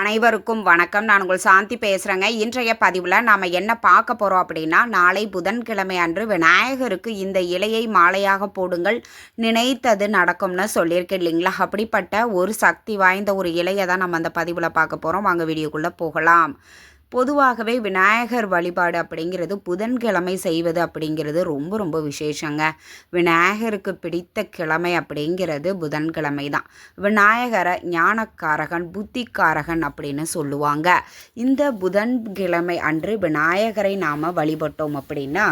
அனைவருக்கும் வணக்கம். நான் உங்கள் சாந்தி பேசுகிறேங்க இன்றைய பதிவில் நாம் என்ன பார்க்க போகிறோம் அப்படின்னா நாளை புதன்கிழமை அன்று விநாயகருக்கு இந்த இலையை மாலையாக போடுங்கள் நினைத்தது நடக்கும்னு சொல்லியிருக்கேன் இல்லைங்களா? அப்படிப்பட்ட ஒரு சக்தி வாய்ந்த ஒரு இலையை தான் நம்ம அந்த பதிவில் பார்க்க போகிறோம் வாங்க வீடியோக்குள்ளே போகலாம். பொதுவாகவே விநாயகர் வழிபாடு அப்படிங்கிறது புதன்கிழமை செய்வது அப்படிங்கிறது ரொம்ப ரொம்ப விசேஷங்க. விநாயகருக்கு பிடித்த கிழமை அப்படிங்கிறது புதன்கிழமை தான். விநாயகரை ஞானக்காரகன் புத்திக்காரகன் அப்படின்னு சொல்லுவாங்க. இந்த புதன்கிழமை அன்று விநாயகரை நாம் வழிபட்டோம் அப்படின்னா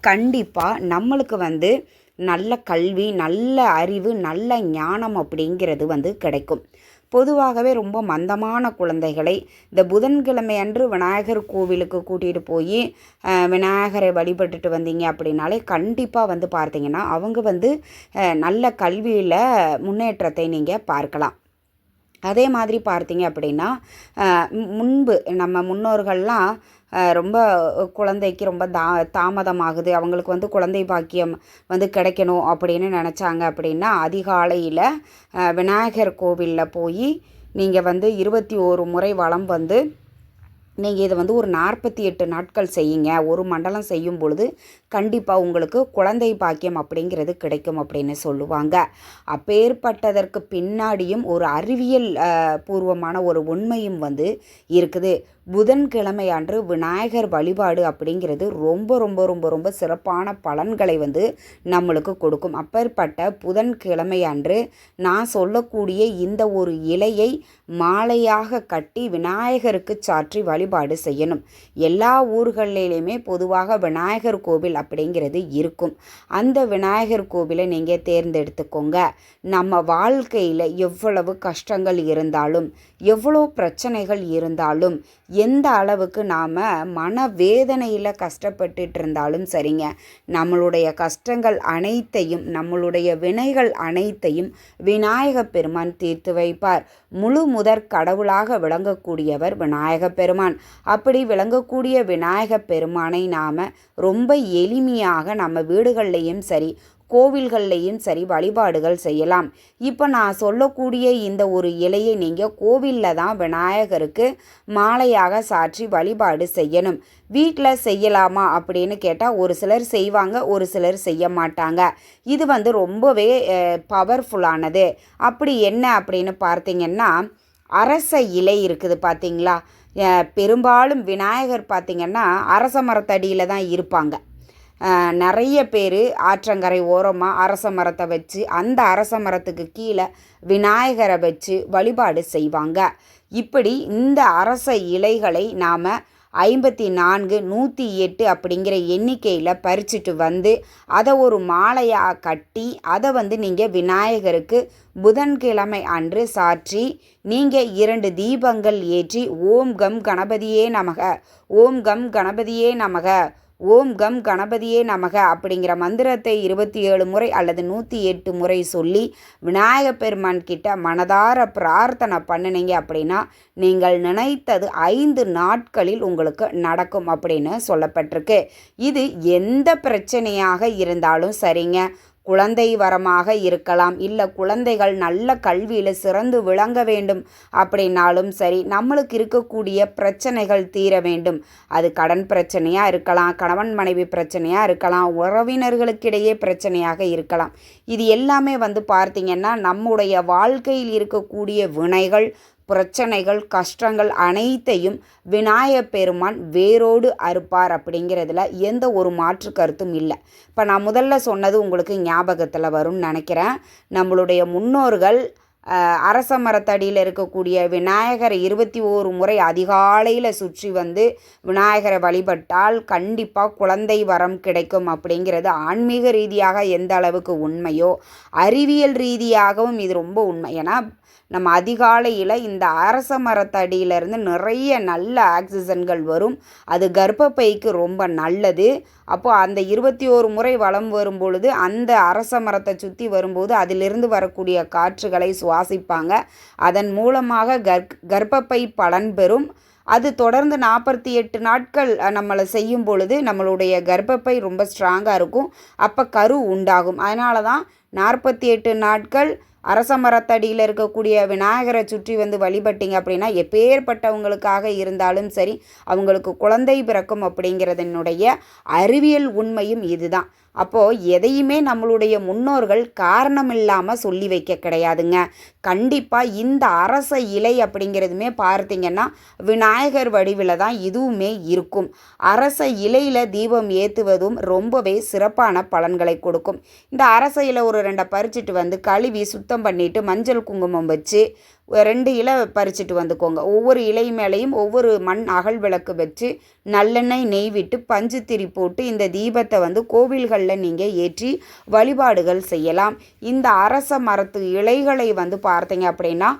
கண்டிப்பாக நம்மளுக்கு வந்து நல்ல கல்வி நல்ல அறிவு நல்ல ஞானம் அப்படிங்கிறது வந்து கிடைக்கும். பொதுவாகவே ரொம்ப மந்தமான குழந்தைகளை இந்த புதன்கிழமை அன்று விநாயகர் கோவிலுக்கு கூட்டிகிட்டு போய் விநாயகரை வழிபட்டுட்டு வந்தீங்க அப்படின்னாலே கண்டிப்பாக வந்து பார்த்தீங்கன்னா அவங்க வந்து நல்ல கல்வியில் முன்னேற்றத்தை நீங்கள் பார்க்கலாம். அதே மாதிரி பார்த்தீங்க அப்படின்னா முன்பு நம்ம முன்னோர்கள்லாம் ரொம்ப குழந்தைக்கு ரொம்ப தா தாமதமாகுது. அவங்களுக்கு வந்து குழந்தை பாக்கியம் வந்து கிடைக்கணும் அப்படின்னு நினச்சாங்க அப்படின்னா அதிகாலையில் விநாயகர் கோவிலில் போய் நீங்கள் வந்து இருபத்தி ஓரு முறை வளம் வந்து நீங்கள் இதை வந்து ஒரு நாற்பத்தி எட்டு நாட்கள் செய்யுங்க. ஒரு மண்டலம் செய்யும் பொழுது கண்டிப்பாக உங்களுக்கு குழந்தை பாக்கியம் அப்படிங்கிறது கிடைக்கும் அப்படின்னு சொல்லுவாங்க. அப்பேற்பட்டதற்கு பின்னாடியும் ஒரு அறிவியல் பூர்வமான ஒரு உண்மையும் வந்து இருக்குது. புதன்கிழமை அன்று விநாயகர் வழிபாடு அப்படிங்கிறது ரொம்ப ரொம்ப ரொம்ப ரொம்ப சிறப்பான பலன்களை வந்து நம்மளுக்கு கொடுக்கும். அப்பேற்பட்ட புதன்கிழமை அன்று நான் சொல்லக்கூடிய இந்த ஒரு இலையை மாலையாக கட்டி விநாயகருக்கு சாற்றி வழிபாடு செய்யணும். எல்லா ஊர்களிலையுமே பொதுவாக விநாயகர் கோவில் அப்படிங்கிறது இருக்கும். அந்த விநாயகர் கோவிலை நீங்கள் தேர்ந்தெடுத்துக்கோங்க. நம்ம வாழ்க்கையில் எவ்வளவு கஷ்டங்கள் இருந்தாலும் எவ்வளோ பிரச்சனைகள் இருந்தாலும் எந்த அளவுக்கு நாம் மனவேதனையில் கஷ்டப்பட்டுட்டு இருந்தாலும் சரிங்க. நம்மளுடைய கஷ்டங்கள் அனைத்தையும் நம்மளுடைய வினைகள் அனைத்தையும் விநாயக பெருமான் தீர்த்து வைப்பார். முழு முதற் கடவுளாக விளங்கக்கூடியவர் விநாயக பெருமான். அப்படி விளங்கக்கூடிய விநாயக பெருமானை நாம் ரொம்ப எளிமையாக நம்ம வீடுகள்லேயும் சரி கோவில்கள்லேயும் சரி வழிபாடுகள் செய்யலாம். இப்போ நான் சொல்லக்கூடிய இந்த ஒரு இலையை நீங்கள் கோவிலில் தான் விநாயகருக்கு மாலையாக சாற்றி வழிபாடு செய்யணும். வீட்டில் செய்யலாமா அப்படின்னு கேட்டால் ஒரு சிலர் செய்வாங்க ஒரு சிலர் செய்ய மாட்டாங்க. இது வந்து ரொம்பவே பவர்ஃபுல்லானது அப்படி என்ன அப்படின்னு பார்த்தீங்கன்னா அரச இலை இருக்குது பார்த்தீங்களா பெரும்பாலும் விநாயகர் பார்த்திங்கன்னா அரச மரத்தடியில் தான் இருப்பாங்க. நிறைய பேர் ஆற்றங்கரை ஓரமாக அரச மரத்தை வச்சு அந்த அரச மரத்துக்கு கீழே விநாயகரை வச்சு வழிபாடு செய்வாங்க. இப்படி இந்த அரச இலைகளை நாம் ஐம்பத்தி நான்கு நூற்றி எட்டு அப்படிங்கிற எண்ணிக்கையில் பறிச்சுட்டு வந்து அதை ஒரு மாலையாக கட்டி அதை வந்து நீங்கள் விநாயகருக்கு புதன்கிழமை அன்று சாற்றி நீங்கள் இரண்டு தீபங்கள் ஏற்றி ஓம் கம் கணபதியே நமக ஓம் கம் கணபதியே நமக ஓம் கம் கணபதியே நமக அப்படிங்கிற மந்திரத்தை இருபத்தி ஏழு முறை அல்லது நூற்றி எட்டு முறை சொல்லி விநாயக பெருமான் கிட்ட மனதார பிரார்த்தனை பண்ணினீங்க அப்படின்னா நீங்கள் நினைத்தது ஐந்து நாட்களில் உங்களுக்கு நடக்கும் அப்படின்னு சொல்லப்பட்டிருக்கு. இது எந்த பிரச்சனையாக இருந்தாலும் சரிங்க. குழந்தை வரமாக இருக்கலாம். இல்லை குழந்தைகள் நல்ல கல்வியில் சிறந்து விளங்க வேண்டும் அப்படின்னாலும் சரி நம்மளுக்கு இருக்கக்கூடிய பிரச்சனைகள் தீர வேண்டும். அது கடன் பிரச்சனையாக இருக்கலாம் கணவன் மனைவி பிரச்சனையாக இருக்கலாம் உறவினர்களுக்கிடையே பிரச்சனையாக இருக்கலாம். இது எல்லாமே வந்து பார்த்திங்கன்னா நம்முடைய வாழ்க்கையில் இருக்கக்கூடிய வினைகள் பிரச்சனைகள் கஷ்டங்கள் அனைத்தையும் விநாயக பெருமான் வேரோடு அறுப்பார் அப்படிங்கிறதுல எந்த ஒரு மாற்று கருத்தும் இல்லை. இப்போ நான் முதல்ல சொன்னது உங்களுக்கு ஞாபகத்தில் வரும்னு நினைக்கிறேன். நம்மளுடைய முன்னோர்கள் அரச மரத்தடியில் இருக்கக்கூடிய விநாயகரை இருபத்தி ஓரு முறை அதிகாலையில் சுற்றி வந்து விநாயகரை வழிபட்டால் கண்டிப்பாக குழந்தை வரம் கிடைக்கும் அப்படிங்கிறது ஆன்மீக ரீதியாக எந்த அளவுக்கு உண்மையோ அறிவியல் ரீதியாகவும் இது ரொம்ப உண்மை. ஏன்னா நம்ம அதிகாலையில் இந்த அரச மரத்தடியிலேருந்து நிறைய நல்ல ஆக்சிஜன்கள் வரும். அது கர்ப்பப்பைக்கு ரொம்ப நல்லது. அப்போது அந்த இருபத்தி ஓரு முறை வளம் வரும் பொழுது அந்த அரச மரத்தை சுற்றி வரும்போது அதிலிருந்து வரக்கூடிய காற்றுகளை சுவாசிப்பாங்க அதன் மூலமாக கர்ப் கர்ப்பப்பை பலன் பெறும். அது தொடர்ந்து நாற்பத்தி எட்டு நாட்கள் நம்மளை செய்யும் பொழுது நம்மளுடைய கர்ப்பப்பை ரொம்ப ஸ்ட்ராங்காக இருக்கும். அப்போ கரு உண்டாகும். அதனால தான் நாற்பத்தி எட்டு நாட்கள் அரச மரத்தடியில் இருக்கக்கூடிய விநாயகரை சுற்றி வந்து வழிபட்டீங்க அப்படின்னா எப்பேற்பட்டவங்களுக்காக இருந்தாலும் சரி அவங்களுக்கு குழந்தை பிறக்கும் அப்படிங்கிறதனுடைய அறிவியல் உண்மையும் இதுதான். அப்போது எதையுமே நம்மளுடைய முன்னோர்கள் காரணம் இல்லாமல் சொல்லி வைக்க கிடையாதுங்க. கண்டிப்பாக இந்த அரச இலை அப்படிங்கிறதுமே பார்த்தீங்கன்னா விநாயகர் வடிவில் தான் இதுவுமே இருக்கும். அரச இலையில் தீபம் ஏற்றுவதும் ரொம்பவே சிறப்பான பலன்களை கொடுக்கும். இந்த அரச இலை ஒரு ரெண்டை பறிச்சுட்டு வந்து கழுவி சுத்தம் பண்ணிவிட்டு மஞ்சள் குங்குமம் வச்சு ரெண்டு இலை பறிச்சுட்டு வந்துக்கோங்க. ஒவ்வொரு இலை மேலேயும் ஒவ்வொரு மண் அகல் விளக்கு வச்சு நல்லெண்ணெய் நெய் விட்டு பஞ்சு திரி போட்டு இந்த தீபத்தை வந்து கோவில்களில் நீங்கள் ஏற்றி வழிபாடுகள் செய்யலாம். இந்த அரச மரத்து இலைகளை வந்து பார்த்தீங்க அப்படின்னா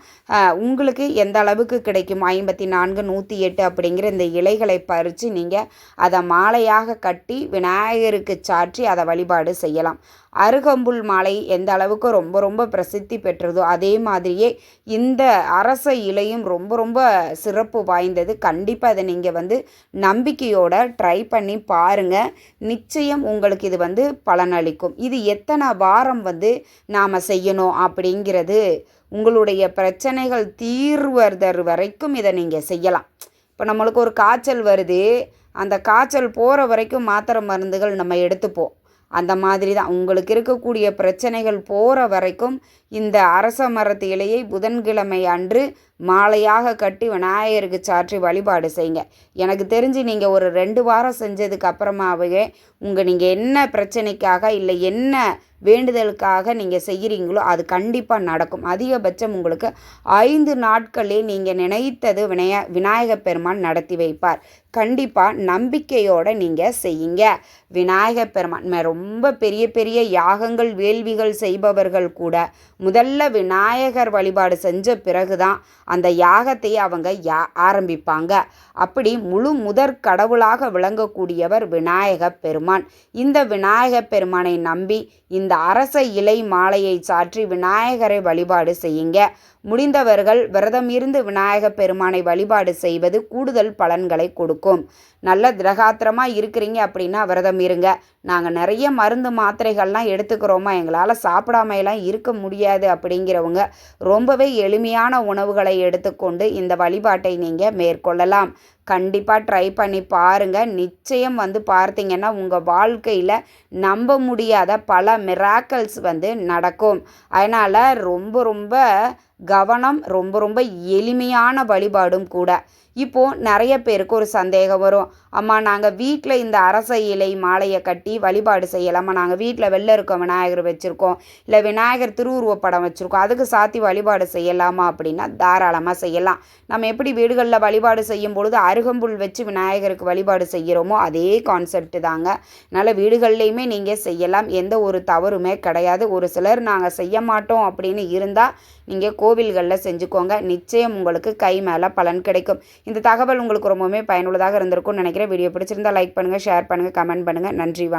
உங்களுக்கு எந்த அளவுக்கு கிடைக்கும்? ஐம்பத்தி நான்கு நூற்றி எட்டு அப்படிங்கிற இந்த இலைகளை பறித்து நீங்கள் அதை மாலையாக கட்டி விநாயகருக்கு சாற்றி அதை வழிபாடு செய்யலாம். அருகம்புல் மாலை எந்த அளவுக்கு ரொம்ப ரொம்ப பிரசித்தி பெற்றதோ அதே மாதிரியே இந்த அரச இலையும் ரொம்ப ரொம்ப சிறப்பு வாய்ந்தது. கண்டிப்பாக அதை நீங்கள் வந்து நம்பிக்கையோட ட்ரை பண்ணி பாருங்கள் நிச்சயம் உங்களுக்கு இது வந்து பலனளிக்கும் இது எத்தனை வாரம் வந்து நாம் செய்யணும் அப்படிங்கிறது உங்களுடைய பிரச்சனைகள் தீர்வதர் வரைக்கும் இதை நீங்கள் செய்யலாம். இப்போ நம்மளுக்கு ஒரு காய்ச்சல் வருது. அந்த காய்ச்சல் போகிற வரைக்கும் மாத்திரை மருந்துகள் நம்ம எடுத்துப்போம். அந்த மாதிரி தான். உங்களுக்கு இருக்கக்கூடிய பிரச்சனைகள் போகிற வரைக்கும் இந்த அரச மரத்து இலையை புதன்கிழமை அன்று மாலையாக கட்டி விநாயகருக்கு சாற்றி வழிபாடு செய்யுங்க. எனக்கு தெரிஞ்சு நீங்கள் ஒரு ரெண்டு வாரம் செஞ்சதுக்கு அப்புறமாவே உங்கள் நீங்கள் என்ன பிரச்சனைக்காக இல்லை என்ன வேண்டுதலுக்காக நீங்கள் செய்கிறீங்களோ அது கண்டிப்பாக நடக்கும். அதிகபட்சம் உங்களுக்கு ஐந்து நாட்களே நீங்கள் நினைத்தது வினய விநாயகப் பெருமான் நடத்தி வைப்பார். கண்டிப்பாக நம்பிக்கையோடு நீங்கள் செய்யுங்க. விநாயகப் பெருமான் ரொம்ப பெரிய பெரிய யாகங்கள் வேள்விகள் செய்பவர்கள் கூட முதல்ல விநாயகர் வழிபாடு செஞ்ச பிறகு தான் அந்த யாகத்தை அவங்க யா ஆரம்பிப்பாங்க. அப்படி முழு முதற் கடவுளாக விளங்கக்கூடியவர் விநாயக பெருமான். இந்த விநாயக பெருமானை நம்பி இந்த அரச இலை மாலையை சாற்றி விநாயகரை வழிபாடு செய்யுங்க. முடிந்தவர்கள் விரதம் இருந்து விநாயக பெருமானை வழிபாடு செய்வது கூடுதல் பலன்களை கொடுக்கும். நல்ல திரகாத்திரமாக இருக்கிறீங்க அப்படின்னா விரதம் இருங்க. நாங்கள் நிறைய மருந்து மாத்திரைகள்லாம் எடுத்துக்கிறோமா? எங்களால் சாப்பிடாமையெல்லாம் இருக்க முடியாது அப்படிங்கிறவங்க ரொம்பவே எளிமையான உணவுகளை எடுத்துக்கொண்டு இந்த வழிபாட்டை நீங்கள் மேற்கொள்ளலாம். கண்டிப்பாக ட்ரை பண்ணி பாருங்கள் நிச்சயம் வந்து பார்த்தீங்கன்னா உங்கள் வாழ்க்கையில் நம்ப முடியாத பல மிராக்கல்ஸ் வந்து நடக்கும். அதனால் ரொம்ப ரொம்ப கவனம் ரொம்ப ரொம்ப எளிமையான வழிபாடும் கூட. இப்போது நிறைய பேருக்கு ஒரு சந்தேகம் வரும். அம்மா நாங்கள் வீட்டில் இந்த அரச இலை மாலையை கட்டி வழிபாடு செய்யலாமா? நாங்கள் வீட்டில் வெளில இருக்க விநாயகர் வச்சுருக்கோம். இல்லை விநாயகர் திருவுருவப் படம் வச்சுருக்கோம். அதுக்கு சாத்தி வழிபாடு செய்யலாமா அப்படின்னா தாராளமாக செய்யலாம். நம்ம எப்படி வீடுகளில் வழிபாடு செய்யும் பொழுது அருகம்புல் வச்சு விநாயகருக்கு வழிபாடு செய்கிறோமோ அதே கான்செப்ட் தாங்க. அதனால் வீடுகள்லையுமே நீங்கள் செய்யலாம். எந்த ஒரு தவறுமே கிடையாது. ஒரு சிலர் நாங்கள் செய்ய மாட்டோம் அப்படின்னு இருந்தால் நீங்கள் கோவில்களில் செஞ்சுக்கோங்க. நிச்சயம் உங்களுக்கு கை மேலே பலன் கிடைக்கும். இந்த தகவல் உங்களுக்கு ரொம்பவுமே பயனுள்ளதாக இருந்திருக்கும்னு நினைக்கிறேன். வீடியோ பிடிச்சிருந்தால் லைக் பண்ணுங்கள் ஷேர் பண்ணுங்கள் கமெண்ட் பண்ணுங்கள் நன்றி வணக்கம்.